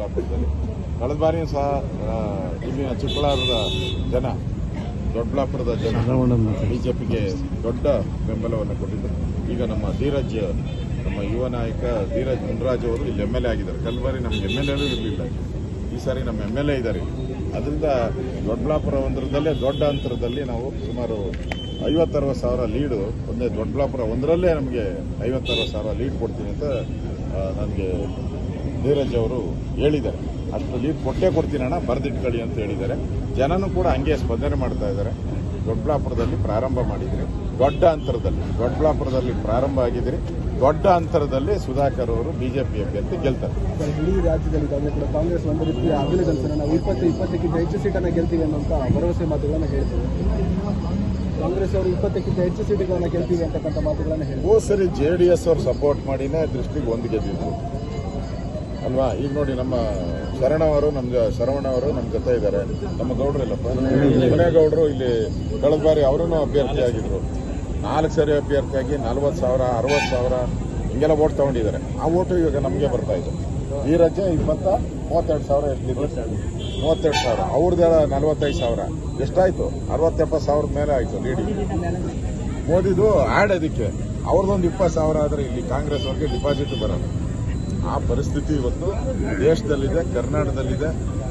ದೊಡ್ಡಬಳ್ಳಾಪುರದಲ್ಲಿ ಕಳೆದ ಬಾರಿಯೂ ಸಹ ಇಲ್ಲಿನ ಚಿಕ್ಕಬಳ್ಳಾಪುರದ ಜನ, ದೊಡ್ಡಬಳ್ಳಾಪುರದ ಜನ ಬಿಜೆಪಿಗೆ ದೊಡ್ಡ ಬೆಂಬಲವನ್ನು ಕೊಟ್ಟಿದ್ದರು. ಈಗ ನಮ್ಮ ಧೀರಜ್, ನಮ್ಮ ಯುವ ನಾಯಕ ಧೀರಜ್ ಮುನ್ರಾಜ್ ಅವರು ಇಲ್ಲಿ ಎಂ ಎಲ್ ಎ ಆಗಿದ್ದಾರೆ. ಕಳೆದ ಬಾರಿ ನಮ್ಮ ಎಂ ಎಲ್ ಎನೂ ಇರಲಿಲ್ಲ. ಈ ಸಾರಿ ನಮ್ಮ ಎಂ ಎಲ್ ಎ ಇದ್ದಾರೆ. ಅದರಿಂದ ದೊಡ್ಡಬಳ್ಳಾಪುರ ಒಂದರದಲ್ಲೇ ದೊಡ್ಡ ಅಂತರದಲ್ಲಿ ನಾವು ಸುಮಾರು ಐವತ್ತರವತ್ತು ಸಾವಿರ ಲೀಡು, ಒಂದೇ ದೊಡ್ಡಬಳ್ಳಾಪುರ ಒಂದರಲ್ಲೇ ನಮಗೆ ಐವತ್ತರವತ್ತು ಸಾವಿರ ಲೀಡ್ ಕೊಡ್ತೀನಿ ಅಂತ ನನಗೆ ಧೀರಜ್ ಅವರು ಹೇಳಿದ್ದಾರೆ. ಅಷ್ಟು ಲೀಡ್ ಕೊಟ್ಟೆ ಕೊಡ್ತೀನಣ್ಣ ಬರೆದಿಟ್ಕೊಳ್ಳಿ ಅಂತ ಹೇಳಿದ್ದಾರೆ. ಜನನೂ ಕೂಡ ಹಂಗೆ ಸ್ಪಂದನೆ ಮಾಡ್ತಾ ಇದ್ದಾರೆ. ದೊಡ್ಡಬಳ್ಳಾಪುರದಲ್ಲಿ ಪ್ರಾರಂಭ ಮಾಡಿದ್ರಿ. ದೊಡ್ಡ ಅಂತರದಲ್ಲಿ ದೊಡ್ಡಬಳ್ಳಾಪುರದಲ್ಲಿ ಪ್ರಾರಂಭ ಆಗಿದ್ರಿ. ದೊಡ್ಡ ಅಂತರದಲ್ಲಿ ಸುಧಾಕರ್ ಅವರು ಬಿಜೆಪಿ ಅಭ್ಯರ್ಥಿ ಗೆಲ್ತಾರೆ. ಇಡೀ ರಾಜ್ಯದಲ್ಲಿ ಕೂಡ ಕಾಂಗ್ರೆಸ್ ಒಂದು ರೀತಿಯ ಅಭಿನಂದನೆ ನಾವು ಇಪ್ಪತ್ತು ಇಪ್ಪತ್ತಕ್ಕಿಂತ ಹೆಚ್ಚು ಸೀಟನ್ನು ಗೆಲ್ತೀವಿ ಅನ್ನೋಂಥ ಭರವಸೆ ಮಾತುಗಳನ್ನು ಹೇಳ್ತೀವಿ. ಕಾಂಗ್ರೆಸ್ ಅವರು ಇಪ್ಪತ್ತಕ್ಕಿಂತ ಹೆಚ್ಚು ಸೀಟುಗಳನ್ನು ಗೆಲ್ತೀವಿ ಅಂತಕ್ಕಂಥ ಮಾತುಗಳನ್ನು ಹೇಳಿ ಓ ಸರಿ ಜೆ ಡಿ ಎಸ್ ಅವ್ರು ಸಪೋರ್ಟ್ ಮಾಡಿನೇ ದೃಷ್ಟಿಗೆ ಒಂದು ಗೆದ್ದಿದ್ರು. ಅಲ್ವಾ? ಈಗ ನೋಡಿ ನಮ್ಮ ಶರಣ ಅವರು ನಮ್ಮ ಶರವಣ ಅವರು ನಮ್ಮ ಜೊತೆ ಇದ್ದಾರೆ ನಮ್ಮ ಗೌಡ್ರು ಇಲ್ಲಪ್ಪ. ಗೌಡರು ಇಲ್ಲಿ ಕಳೆದ ಬಾರಿ ಅವರೂ ಅಭ್ಯರ್ಥಿ ಆಗಿದ್ರು ನಾಲ್ಕು ಸರಿ ಅಭ್ಯರ್ಥಿಯಾಗಿ ನಲ್ವತ್ತು ಸಾವಿರ, ಅರವತ್ತು ಸಾವಿರ ಹಿಂಗೆಲ್ಲ ಓಟ್ ತಗೊಂಡಿದ್ದಾರೆ. ಆ ಓಟು ಇವಾಗ ನಮಗೆ ಬರ್ತಾ ಇದೆ. ಈ ರಾಜ್ಯ ಇಪ್ಪತ್ತ, ಮೂವತ್ತೆರಡು ಸಾವಿರ ಇರ್ತಿದ್ರು ಮೂವತ್ತೆರಡು ಸಾವಿರ. ಅವ್ರದ್ದೆಲ್ಲ ನಲ್ವತ್ತೈದು ಸಾವಿರ. ಎಷ್ಟಾಯ್ತು? ಅರವತ್ತೆಪ್ಪತ್ತು ಸಾವಿರದ ಮೇಲೆ ಆಯ್ತು ಲೀಡಿಂಗ್ ಮೋದಿದು ಆಡ್ ಅದಕ್ಕೆ. ಅವ್ರದ್ದೊಂದು ಇಪ್ಪತ್ತು ಸಾವಿರ ಆದರೆ ಇಲ್ಲಿ ಕಾಂಗ್ರೆಸ್ ಅವ್ರಿಗೆ ಡಿಪಾಸಿಟ್ ಬರಲ್ಲ. ಆ ಪರಿಸ್ಥಿತಿ ಇವತ್ತು ದೇಶದಲ್ಲಿದೆ ಕರ್ನಾಟಕದಲ್ಲಿದೆ.